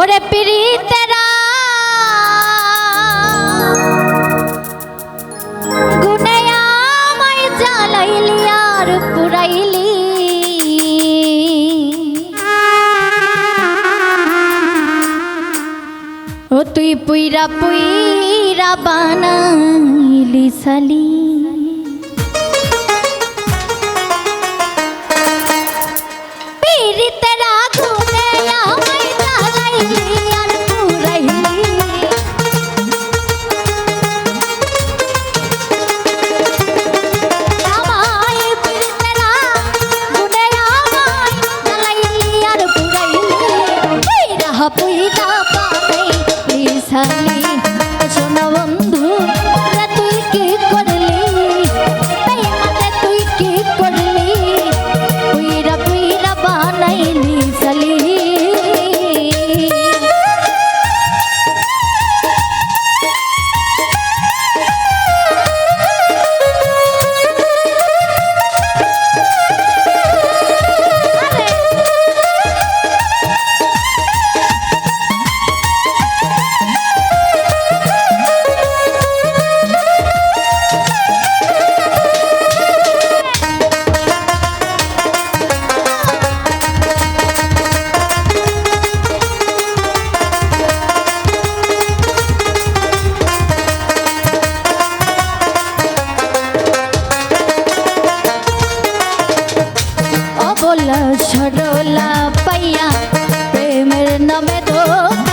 ওরে পিড়িতেরা। ও তুই পুইরা পুইরা বানাইলি সালি ভোলা সরলা পাইয়া প্রেমের নামে ধোকা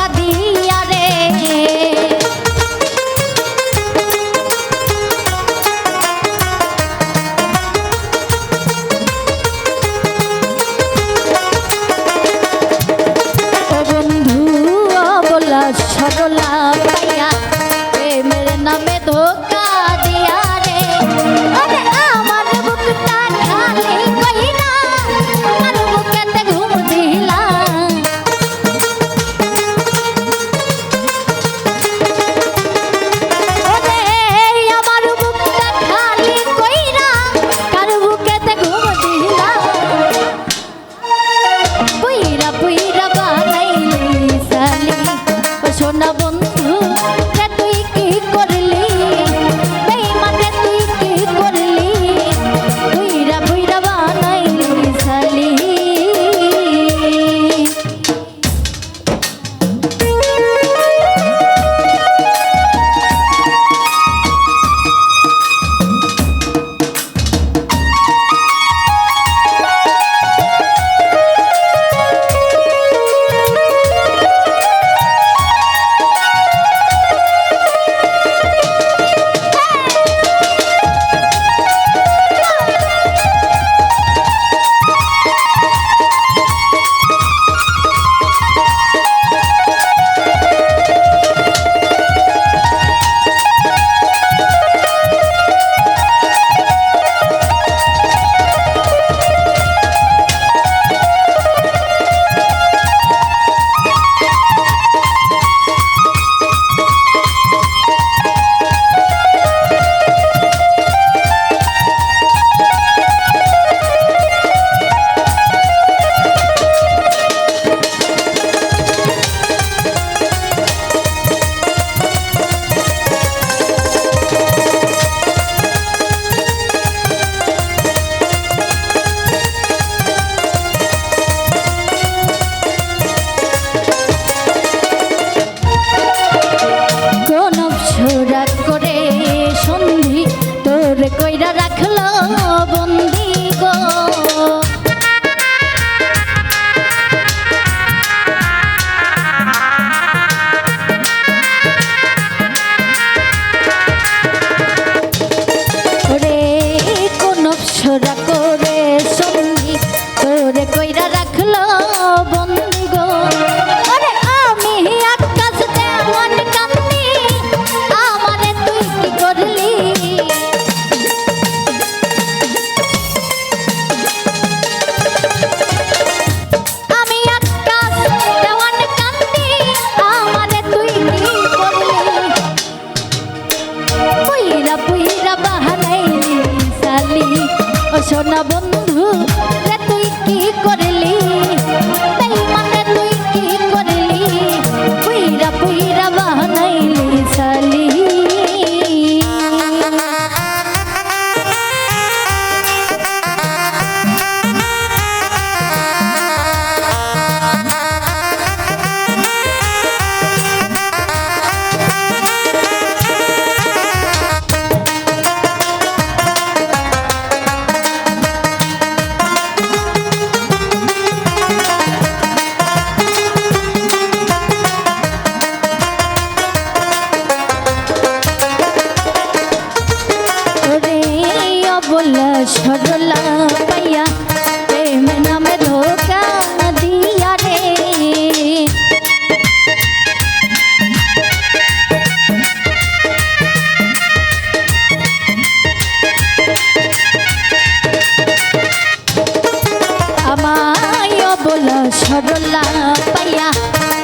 সরলা পাইয়া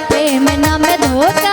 প্রেম নামে ধোকা